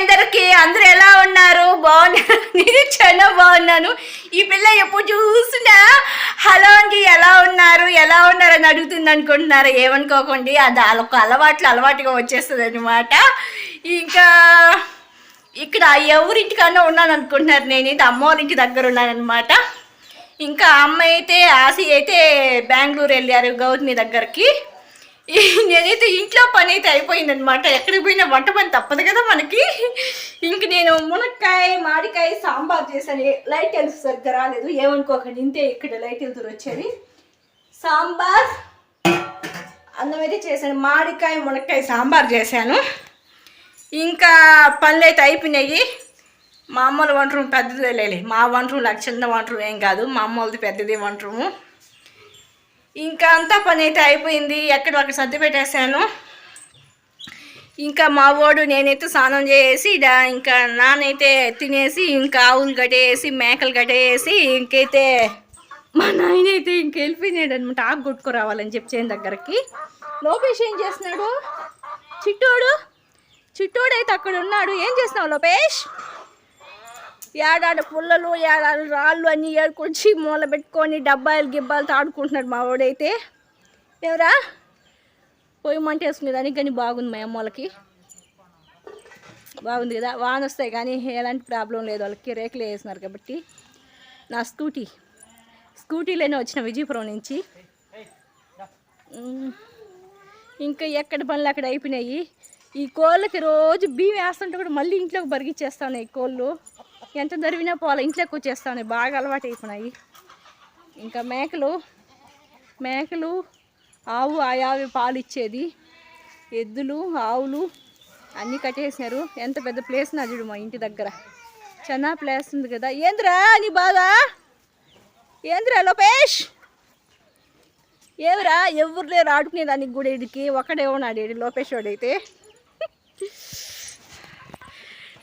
అందరికి అందరు ఎలా ఉన్నారు? బాగున్నారు? నేను చాలా బాగున్నాను. ఈ పిల్ల ఎప్పుడు చూసినా హలో అండి ఎలా ఉన్నారు? ఎలా ఉన్నారు? అని అడుగుతుంది అనుకుంటున్నారు? ఏమనుకోకండి అది వాళ్ళకు అలవాట్లు అలవాటుగా వచ్చేస్తుంది అనమాట ఇంకా ఇక్కడ ఎవరింటికన్నా ఉన్నాను అనుకుంటున్నారు. నేను ఇది అమ్మవారి ఇంటి దగ్గర ఉన్నాను అనమాట ఇంకా అమ్మ అయితే ఆశ అయితే బెంగళూరు వెళ్ళారు గౌతమి దగ్గరికి. నేనైతే ఇంట్లో పని అయితే అయిపోయిందనమాట ఎక్కడికి పోయినా వంట పని తప్పదు కదా మనకి. ఇంక నేను మునక్కాయ మాడికాయ సాంబార్ చేశాను. లైట్ వెళ్తూ సరిగ్గా రాలేదు. ఏమనుకోకండి ఇంతే ఇక్కడ లైట్ వెళ్తూ వచ్చేది. సాంబార్ అన్నం అయితే చేశాను. మాడికాయ మునక్కాయ సాంబార్ చేశాను. ఇంకా పనులు అయితే అయిపోయినాయి. మా అమ్మల వంట రూమ్ మా వంట రూమ్ నాకు చిన్న వంట రూమ్ ఏం కాదు. మా అమ్మలది పెద్దది వంట రూము. ఇంకా అంతా పని అయితే అయిపోయింది. ఎక్కడ అక్కడ సర్ది పెట్టేశాను. ఇంకా మా వాడు నేనైతే స్నానం చేసి ఇంకా నానైతే తినేసి ఇంకా ఆవులు గడేసి మేకలు గడేసి ఇంకైతే మా నాయన అయితే ఇంక వెళ్ళిపోయినాడు అనమాట ఆకు కొట్టుకురావాలని చెప్పి చేయని దగ్గరకి. లోపేష్ ఏం చేస్తున్నాడు? చిట్టోడు? చిట్టోడు అయితే అక్కడ ఉన్నాడు. ఏం చేస్తున్నావు లోపేష్? ఏడాడు పుల్లలు ఏడాడు రాళ్ళు అన్నీ ఏడుకొచ్చి మూల పెట్టుకొని డబ్బాయిలు గిబ్బాలు తాడుకుంటున్నాడు మా వాడైతే. ఎవరా? పొయ్యి మంట వేసుకునే దానికి కానీ బాగుంది మా అమ్మోళ్ళకి బాగుంది కదా? వాన వస్తాయి కానీ ఎలాంటి ప్రాబ్లం లేదు. వాళ్ళకి రేకులు వేసినారు కాబట్టి. నా స్కూటీ. స్కూటీలోనే వచ్చిన విజయపురం నుంచి. ఇంకా ఎక్కడ పనులు అక్కడ అయిపోయినాయి. ఈ కోళ్ళకి రోజు బియ్యం వేస్తుంటే కూడా మళ్ళీ ఇంట్లోకి బరిగిచ్చేస్తాను ఈ కోళ్ళు. ఎంత దరివినా పోవాలి ఇంట్లోకి వచ్చేస్తాను బాగా అలవాటు అయిపోయినాయి. ఇంకా మేకలు మేకలు ఆవు ఆయావి పాలు ఇచ్చేది. ఎద్దులు ఆవులు అన్నీ కట్టేసినారు. ఎంత పెద్ద ప్లేస్ నా చూడు మా ఇంటి దగ్గర. చాలా ప్లేస్ ఉంది కదా. ఏంద్రా నీ బాగా ఏంద్రా లోపేష్? ఏమిరా ఎవరు లేరు ఆడుకునేదానికి కూడా ఇడికి ఒకడే ఉన్నాడు లోపేష్ వాడైతే.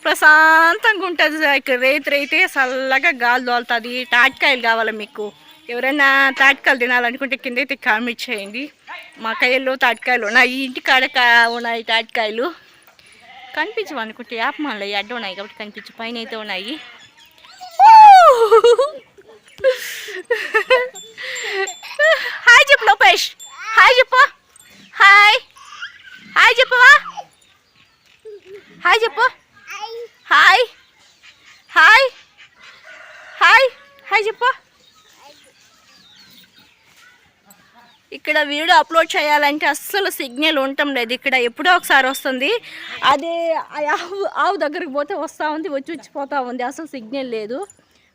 ప్రశాంతంగా ఉంటుంది ఇక్కడ రైతు రైతే చల్లగా గాలి తోలుతుంది. తాటికాయలు కావాలి మీకు? ఎవరైనా తాటికాయలు తినాలనుకుంటే కింద అయితే కామెంట్ చేయండి. మా కాయల్లో తాటికాయలు ఉన్నాయి. ఇంటి కాడ కా- ఉన్నాయి తాటికాయలు కనిపించవు అనుకుంటే యాప్ యాపమాలలో అడ్డ ఉన్నాయి కాబట్టి కనిపించు. పైన అయితే ఉన్నాయి. హాయ్ చెప్పు లోపేష్. హాయ్ చెప్పు. హాయ్. హాయ్ చెప్పవా హాయ్ చెప్పు. హాయ్ హాయ్ హాయ్ హాయ్ చెప్పు. ఇక్కడ వీడియో అప్లోడ్ చేయాలంటే అస్సలు సిగ్నల్ ఉండటం లేదు. ఇక్కడ ఎప్పుడో ఒకసారి వస్తుంది. అదే ఆవు ఆవు దగ్గరికి పోతే వస్తూ ఉంది వచ్చి వచ్చిపోతూ ఉంది. అసలు సిగ్నల్ లేదు.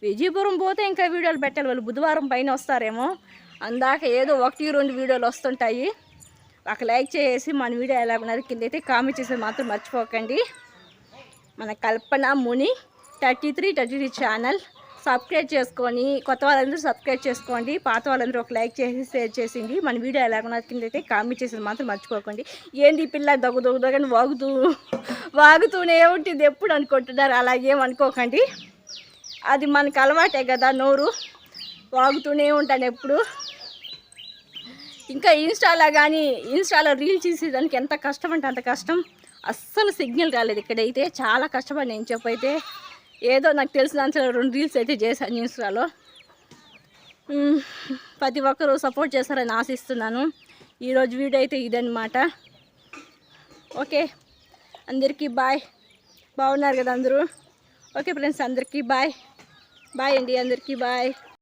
విజయపురం పోతే ఇంకా వీడియోలు పెట్టాలి. వాళ్ళు బుధవారం పైన వస్తారేమో. అందాక ఏదో ఒకటి రెండు వీడియోలు వస్తుంటాయి. ఒక లైక్ చేసి మన వీడియో ఎలా ఉన్నారు కింద అయితే కామెంట్ చేసేది మాత్రం మర్చిపోకండి. మన Kalpana Muni thirty three thirty three channel. Subscribe చేసుకొని కొత్త వాళ్ళందరూ సబ్స్క్రైబ్ చేసుకోండి. పాత వాళ్ళందరూ ఒక లైక్ చేసి షేర్ చేసింది. మన వీడియో ఎలా ఉన్నది కింద అయితే కామెంట్ చేసేది మాత్రం మర్చిపోకండి. ఏంది పిల్ల దగ్గు దగ్గు దగ్గర వాగుతూ వాగుతూనే ఉంటుంది. ఎప్పుడు అనుకుంటున్నారు? అలాగేం అనుకోకండి. అది మనకు అలవాటే కదా నోరు. వాగుతూనే ఉంటాను ఎప్పుడు. ఇంకా ఇన్స్టాలో కానీ ఇన్స్టాలో రీల్ చేసేదానికి ఎంత కష్టం అంటే అంత కష్టం. అస్సలు సిగ్నల్ రాలేదు ఇక్కడైతే. చాలా కష్టపడి నేను చెప్పైతే ఏదో నాకు తెలిసినంత రెండు రీల్స్ అయితే చేశాను ఇన్స్టాలో. ప్రతి ఒక్కరూ సపోర్ట్ చేస్తారని ఆశిస్తున్నాను. ఈరోజు వీడియో అయితే ఇదన్నమాట. ఓకే అందరికీ బాయ్. బాగున్నారు కదా అందరూ? ఓకే ఫ్రెండ్స్ అందరికీ బాయ్. బాయ్ అండి అందరికీ బాయ్.